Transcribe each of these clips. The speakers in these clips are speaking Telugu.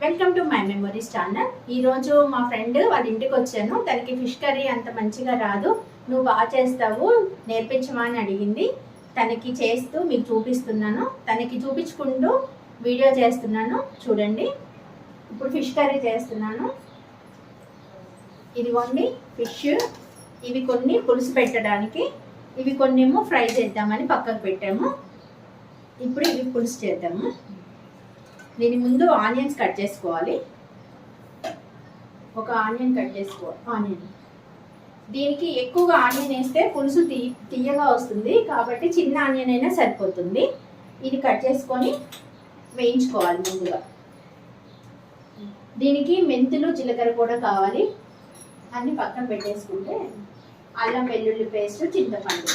Welcome to my memories channel ఈరోజు మా ఫ్రెండ్ వాళ్ళ ఇంటికి వచ్చాను. తనకి ఫిష్ కర్రీ అంత మంచిగా రాదు. నువ్వు బాగా చేస్తావు నేర్పించమా అని అడిగింది. తనకి చేస్తూ మీకు చూపిస్తున్నాను. తనకి చూపించుకుంటూ వీడియో చేస్తున్నాను. చూడండి. ఇప్పుడు ఫిష్ కర్రీ చేస్తున్నాను. ఇదిగోండి ఫిష్ ఇవి కొన్ని పులుసు పెట్టడానికి. ఇవి కొన్ని ఫ్రై చేద్దామని పక్కకు పెట్టాము. ఇప్పుడు ఇవి పులుసు చేద్దాము. దీని ముందు ఆనియన్స్ కట్ చేసుకోవాలి. ఒక ఆనియన్ కట్ చేసుకోవాలి ఆనియన్. దీనికి ఎక్కువగా ఆనియన్ వేస్తే పులుసు తీ తీయగా వస్తుంది. కాబట్టి చిన్న ఆనియన్ అయినా సరిపోతుంది. ఇది కట్ చేసుకొని వేయించుకోవాలి ముందుగా. దీనికి మెంతులు జీలకర్ర కూడా కావాలి. అన్ని పక్కన పెట్టేసుకుంటే అల్లం వెల్లుల్లి పేస్ట్ చింతపండు.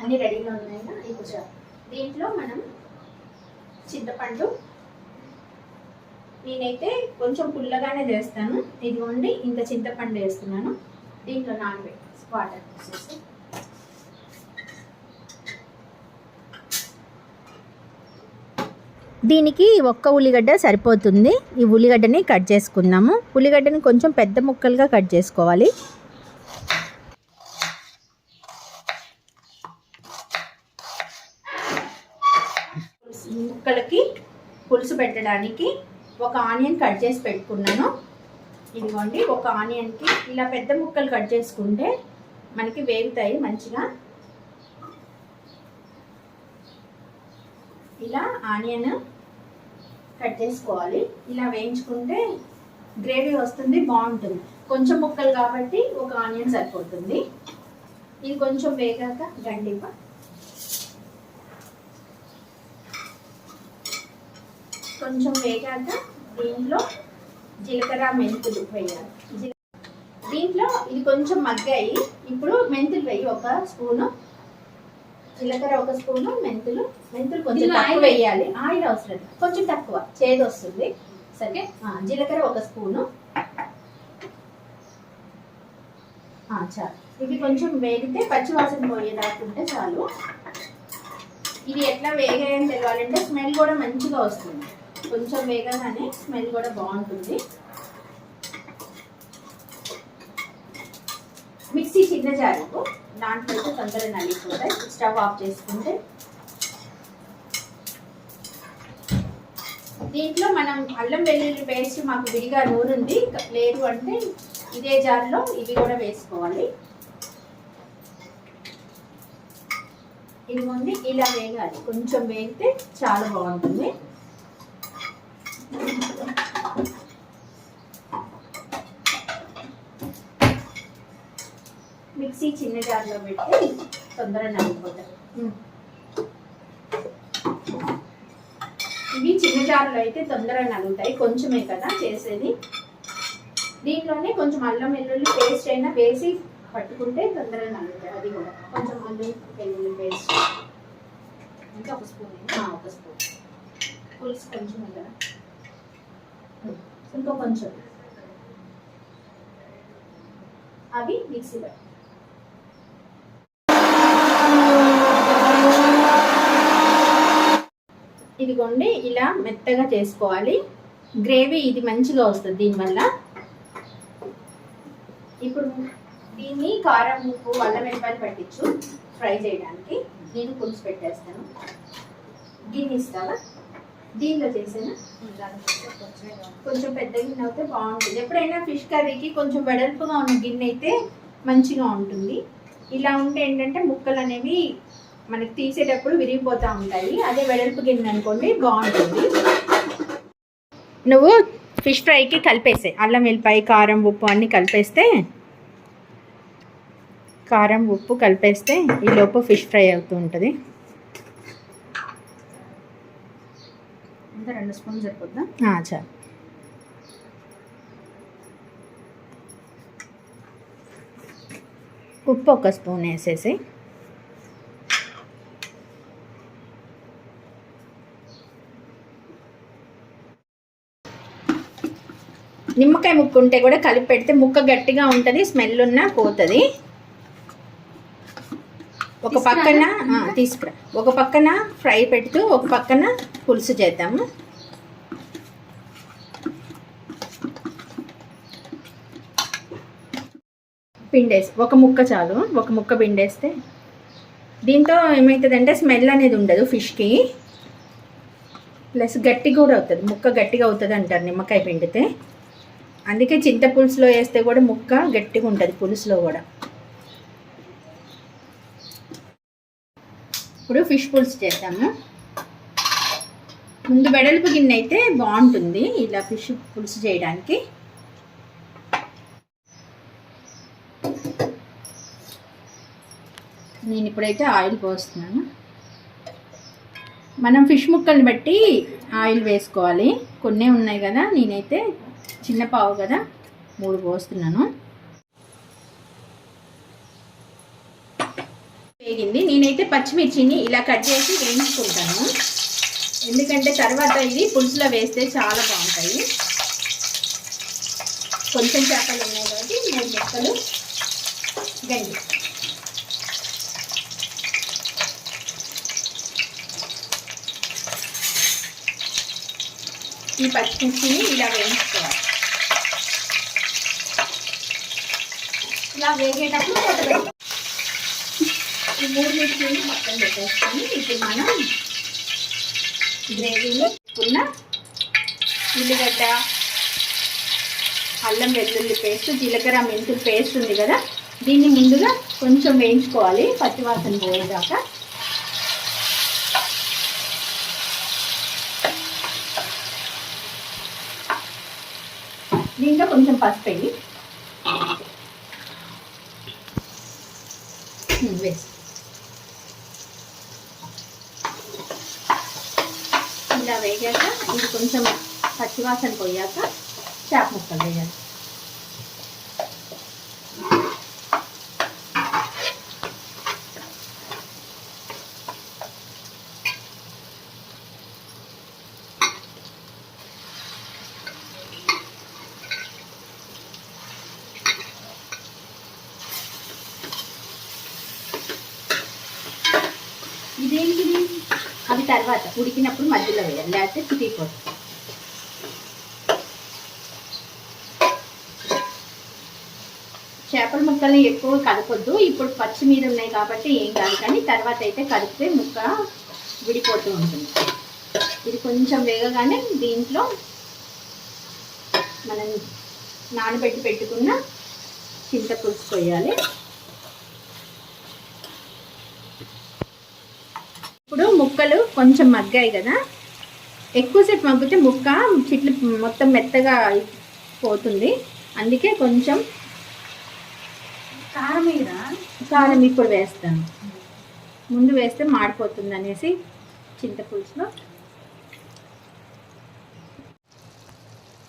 అన్నీ రెడీగా ఉన్నాయి? ఇప్పుడు చాలు. దీంట్లో మనం చింతపండు నేనైతే కొంచెం పుల్లగానే చేస్తాను. ఇదిగోండి ఇంత చింతపండు వేస్తున్నాను. దీంట్లో నానబెట్టి వాటర్ వేసేసి దీనికి ఒక్క ఉల్లిగడ్డ సరిపోతుంది. ఈ ఉల్లిగడ్డని కట్ చేసుకుందాము. ఉల్లిగడ్డని కొంచెం పెద్ద ముక్కలుగా కట్ చేసుకోవాలి పులుసు ముక్కలకి పులుసు పెట్టడానికి ఒక ఆనియన్ కట్ చేసి పెట్టుకున్నాను. ఇదిగోండి ఒక ఆనియన్కి ఇలా పెద్ద ముక్కలు కట్ చేసుకుంటే మనకి వేగుతాయి మంచిగా. ఇలా ఆనియన్ కట్ చేసుకోవాలి. ఇలా వేయించుకుంటే గ్రేవీ వస్తుంది బాగుంటుంది. కొంచెం ముక్కలు కాబట్టి ఒక ఆనియన్ సరిపోతుంది. ఇది కొంచెం వేగాక గండిపా కొంచెం వేగాక దీంట్లో జీలకర్ర మెంతులు వేయాలి. దీంట్లో ఇది కొంచెం మగ్గాయి. ఇప్పుడు మెంతులు వేయి. ఒక స్పూను జీలకర్ర ఒక స్పూను మెంతులు. మెంతులు కొంచెం తక్కువ ఆయిల్ వేయాలి. ఆయిల్ అవసరం. కొంచెం తక్కువ. చేదు వస్తుంది. సరే జీలకర్ర ఒక స్పూను. చాలు. ఇవి కొంచెం వేగితే పచ్చివాసన పోయేదాకుంటే చాలు. ఇది ఎట్లా వేగాయని తెలియాలంటే స్మెల్ కూడా మంచిగా వస్తుంది. కొంచెం వేగగానే స్మెల్ కూడా బాగుంటుంది. మిక్సీ చిన్న జారుకు దాంట్లో అయితే తొందరగా నలిగిపోతాయి. స్టవ్ ఆఫ్ చేసుకుంటే. దీంట్లో మనం అల్లం వెల్లుల్లి పేస్ట్ మాకు విడిగా నూరుంది లేదు అంటే ఇదే జార్లో ఇవి కూడా వేసుకోవాలి. ఇదిగోండి ఇలా వేగాలి. కొంచెం వేగితే చాలా బాగుంటుంది. మిక్సీ చిన్న జార్లో పెట్టి తొందరగా నలిగిపోతాయి. ఇవి చిన్న జార్లో అయితే తొందరగా నలుగుతాయి. కొంచెమే కదా చేసేది. దీంట్లోనే కొంచెం అల్లం వెల్లుల్లి పేస్ట్ అయినా వేసి పట్టుకుంటే తొందరగా నలుగుతాయి. అది కూడా కొంచెం అల్లం వెల్లుల్లి పేస్ట్. ఇంకా ఒక స్పూన్ ఒక స్పూన్. పులుసు కొంచెం కదా ఇంకో కొంచెం. అవి మిక్సీ పెట్టి. ఇదిగోండి ఇలా మెత్తగా చేసుకోవాలి. గ్రేవీ ఇది మంచిగా వస్తుంది దీనివల్ల. ఇప్పుడు దీన్ని కారం ఉప్పు అల్లం వెల్లిపాయలు పట్టించు. ఫ్రై చేయడానికి. నేను పులుసు పెట్టేస్తాను. దీన్ని ఇస్తావా? దీనిలో చేసాను కొంచెం పెద్ద గిన్నె అయితే బాగుంటుంది. ఎప్పుడైనా ఫిష్ కర్రీకి కొంచెం వెడల్పుగా ఉన్న గిన్నె అయితే మంచిగా ఉంటుంది. ఇలా ఉంటే ఏంటంటే ముక్కలు అనేవి మనకి తీసేటప్పుడు విరిగిపోతూ ఉంటాయి. అదే వెడల్పు గిన్నె అనుకోండి బాగుంటుంది. నువ్వు ఫిష్ ఫ్రైకి కలిపేసే. అల్లం వెల్లిపాయ కారం ఉప్పు అన్నీ కలిపేస్తే కారం ఉప్పు కలిపేస్తే ఈ లోపు ఫిష్ ఫ్రై అవుతూ ఉంటుంది. ఇంకా రెండు స్పూన్లు సరిపోద్దా? చాలు. ఉప్పు ఒక స్పూన్ వేసేసి. నిమ్మకాయ ముక్కు ఉంటే కూడా కలిపి పెడితే ముక్క గట్టిగా ఉంటుంది స్మెల్ ఉన్నా పోతుంది. ఒక పక్కన తీసుకురా. ఒక పక్కన ఫ్రై పెడుతూ ఒక పక్కన పులుసు చేద్దాము. పిండేసి ఒక ముక్క చాలు. ఒక ముక్క పిండేస్తే దీంతో ఏమవుతుందంటే స్మెల్ అనేది ఉండదు ఫిష్కి. ప్లస్ గట్టి కూడా అవుతుంది. ముక్క గట్టిగా అవుతుంది అంటారు నిమ్మకాయ పిండితే. అందుకే చింత పులుసులో వేస్తే కూడా ముక్క గట్టిగా ఉంటుంది పులుసులో కూడా. ఇప్పుడు ఫిష్ పులుసు చేద్దాము ముందు వెడల్పు గిన్నె అయితే బాగుంటుంది ఇలా ఫిష్ పులుసు చేయడానికి. నేను ఇప్పుడైతే ఆయిల్ పోస్తున్నాను. మనం ఫిష్ ముక్కల్ని బట్టి ఆయిల్ వేసుకోవాలి. కొన్ని ఉన్నాయి కదా నేనైతే చిన్న పావు కదా మూడు పోస్తున్నాను. వేగింది. నేనైతే పచ్చిమిర్చిని ఇలా కట్ చేసి వేయించుకుంటాను. ఎందుకంటే తర్వాత ఇది పులుసులో వేస్తే చాలా బాగుంటాయి. కొంచెం చేపలు ఉన్నాయి కాబట్టి మూడు ముక్కలు గండి ఈ పచ్చిమిర్చిని ఇలా వేయించుకోవాలి. ఇలా వేగేటప్పుడు ఈ మూడు మిర్చిని మొత్తం పెట్టేసుకొని ఇప్పుడు మనం గ్రేవీలో ఉన్న ఉల్లిగడ్డ అల్లం వెల్లుల్లి పేస్ట్ జీలకర్ర మెంతులు పేస్ట్ ఉంది కదా దీన్ని ముందుగా కొంచెం వేయించుకోవాలి పచ్చివాసన పోయేదాకా. దీంట్లో కొంచెం పసుపు వేయి. వేసి ఇలా వేగాక ఇది కొంచెం పచ్చివాసన పోయాక చేప ముక్కలు వేయాలి. ఇదేంటిది? అవి తర్వాత ఉడికినప్పుడు మధ్యలో వేయాలి లేకపోతే చిటికిపోతుంది చేపల ముక్కల్ని ఎక్కువ కలపొద్దు ఇప్పుడు పచ్చి మీద ఉన్నాయి కాబట్టి ఏం కాదు కానీ తర్వాత అయితే కలిపితే ముక్క విడిపోతూ ఉంటుంది. ఇది కొంచెం వేగగానే దీంట్లో మనం నానబెట్టి పెట్టుకున్న చింతపులుసు పోయాలి ఇప్పుడు ముక్కలు కొంచెం మగ్గాయి కదా. ఎక్కువసేపు మగ్గితే ముక్క చిట్లు మొత్తం మెత్తగా పోతుంది అందుకే కొంచెం కారం మీద కారం ఇప్పుడు వేస్తాను. ముందు వేస్తే మాడిపోతుంది అనేసి చింతపులుసులో.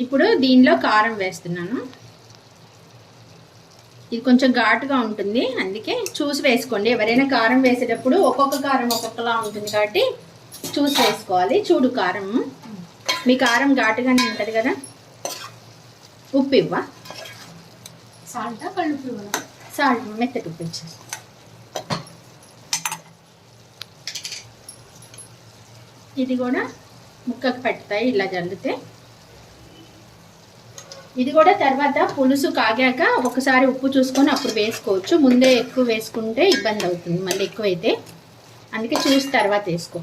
ఇప్పుడు దీనిలో కారం వేస్తున్నాను. ఇది కొంచెం ఘాటుగా ఉంటుంది. అందుకే చూసి వేసుకోండి. ఎవరైనా కారం వేసేటప్పుడు ఒక్కొక్క కారం ఒక్కొక్కలా ఉంటుంది కాబట్టి చూసి వేసుకోవాలి చూడు కారం. మీ కారం ఘాటుగానే ఉంటుంది కదా? ఉప్పు ఇవ్వ? సాల్టా కళ్ళు సాల్ట్ మెత్తటి ఉప్పు ఇచ్చేసి ఇది కూడా ముక్కకు పట్టుతాయి ఇలా జల్లితే. ఇది కూడా తర్వాత పులుసు కాగాక ఒకసారి ఉప్పు చూసుకొని అప్పుడు వేసుకోవచ్చు. ముందే ఎక్కువ వేసుకుంటే ఇబ్బంది అవుతుంది. మళ్ళీ ఎక్కువైతే అందుకే చూసి తర్వాత వేసుకో?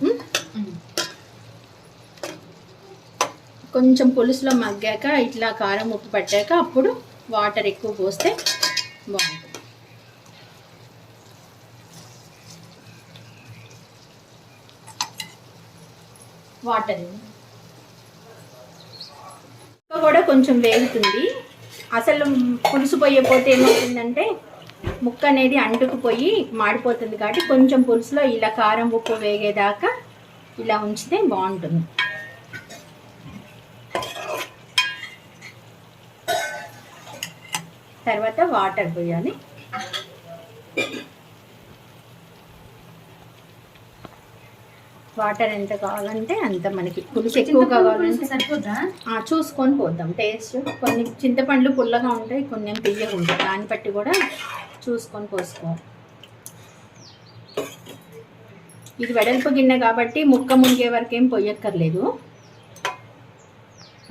కొంచెం పులుసులో మగ్గాక ఇట్లా కారం ఉప్పు పట్టాక అప్పుడు వాటర్ ఎక్కువ పోస్తే బాగుంటుంది. వాటర్. కూడా కొంచెం వేగుతుంది. అసలు పులుసు పోయకపోతే ఏమవుతుందంటే ముక్క అనేది అంటుకుపోయి మాడిపోతుంది కాబట్టి కొంచెం పులుసులో ఇలా కారం ఉప్పు వేగేదాకా ఇలా ఉంచితే బాగుంటుంది. తర్వాత వాటర్ పోయాలి. వాటర్ ఎంత కావాలంటే అంత మనకి పులుసు ఎక్కువ కావాలంటే సరిపోద్దా? ఆ, చూసుకొని పోద్దాం. టేస్ట్ కొన్ని చింతపండ్లు పుల్లగా ఉంటాయి కొన్ని తీయగా ఉంటాయి దాన్ని బట్టి కూడా చూసుకొని పోసుకోవాలి ఇది వెడల్పు గిన్నె కాబట్టి ముక్క మునిగే వరకు ఏం పొయ్యక్కర్లేదు.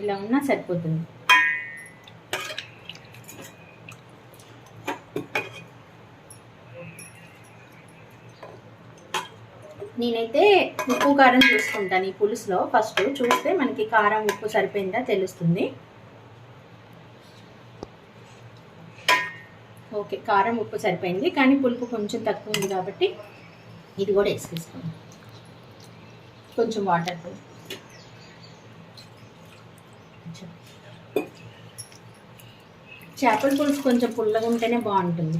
ఇలా ఉన్నా సరిపోతుంది. నేనైతే ఉప్పు కారం చూసుకుంటాను ఈ పులుసులో. ఫస్ట్ చూస్తే మనకి కారం ఉప్పు సరిపోయిందా తెలుస్తుంది. ఓకే కారం ఉప్పు సరిపోయింది. కానీ పులుపు కొంచెం తక్కువ ఉంది కాబట్టి ఇది కూడా వేసేసుకోండి. కొంచెం వాటర్. చేపల పులుసు కొంచెం పుల్లగా ఉంటేనే బాగుంటుంది.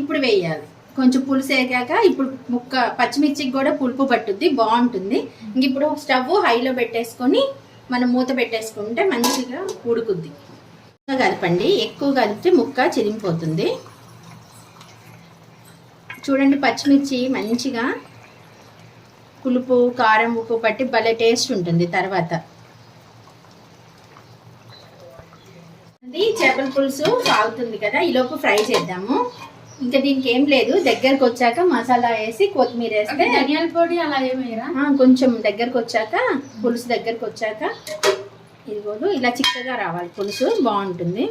ఇప్పుడు వేయాలి. కొంచెం పులుసు వేగాక ఇప్పుడు ముక్క పచ్చిమిర్చికి కూడా పులుపు పట్టుద్ది బాగుంటుంది. ఇంక ఇప్పుడు స్టవ్ హైలో పెట్టేసుకొని మనం మూత పెట్టేసుకుంటే మంచిగా ఉడుకుద్ది. కలపండి. ఎక్కువ కలిపితే ముక్క చిరిగిపోతుంది చూడండి పచ్చిమిర్చి మంచిగా పులుపు కారం ఉప్పు పట్టి భలే టేస్ట్ ఉంటుంది తర్వాత. చేపల పులుసు సాగుతుంది కదా ఈలోపు ఫ్రై చేద్దాము. ఇంకా దీనికి ఏం లేదు. దగ్గరకు వచ్చాక మసాలా వేసి కొత్తిమీర వేస్తే ధనియాల పొడి అలా ఆ, కొంచెం దగ్గరకు వచ్చాక పులుసు దగ్గరకు వచ్చాక ఇదిగోదు ఇలా చిక్కగా రావాలి. పులుసు బాగుంటుంది.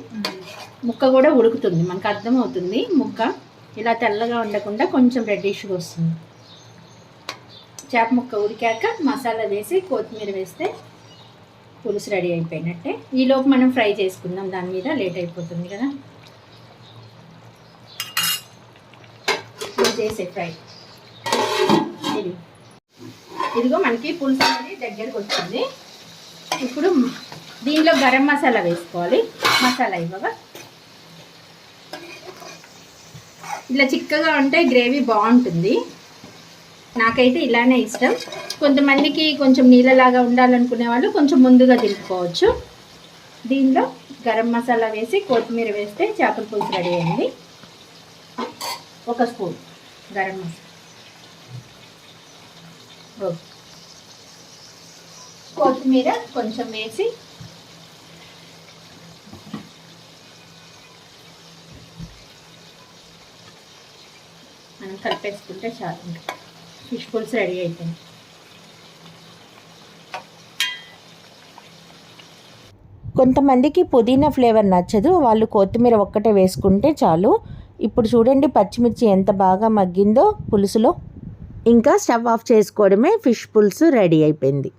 ముక్క కూడా ఉడుకుతుంది. మనకు అర్థమవుతుంది ముక్క. ఇలా తెల్లగా ఉండకుండా కొంచెం రెడ్డిష్గా వస్తుంది. చేప ముక్క ఉడికాక మసాలా వేసి కొత్తిమీర వేస్తే పులుసు రెడీ అయిపోయినట్టే. ఈలోపు మనం ఫ్రై చేసుకుందాం. దాని మీద లేట్ అయిపోతుంది కదా. చేసే ఫ్రై ఇది. ఇదిగో మనకి పులుసు అనేది దగ్గరకు వచ్చింది. ఇప్పుడు దీనిలో గరం మసాలా వేసుకోవాలి. మసాలా ఇవ్వగా. ఇలా చిక్కగా ఉంటే గ్రేవీ బాగుంటుంది. నాకైతే ఇలానే ఇష్టం. కొంతమందికి కొంచెం నీళ్ళలాగా ఉండాలనుకునే వాళ్ళు కొంచెం ముందుగా దింపుకోవచ్చు దీనిలో గరం మసాలా వేసి కొత్తిమీర వేస్తే చేపల పులుసు రెడీ అయింది. ఒక స్పూన్. గరం మసాలా. కొత్తిమీర కొంచెం వేసి మనం కలిపేసుకుంటే చాలు. ఫిష్ పులుసు రెడీ అయిపోయింది. కొంతమందికి పుదీనా ఫ్లేవర్ నచ్చదు. వాళ్ళు కొత్తిమీర ఒక్కటే వేసుకుంటే చాలు. ఇప్పుడు చూడండి పచ్చిమిర్చి ఎంత బాగా మగ్గిందో పులుసులో. ఇంకా స్టవ్ ఆఫ్ చేసుకోవడమే ఫిష్ పులుసు రెడీ అయిపోయింది.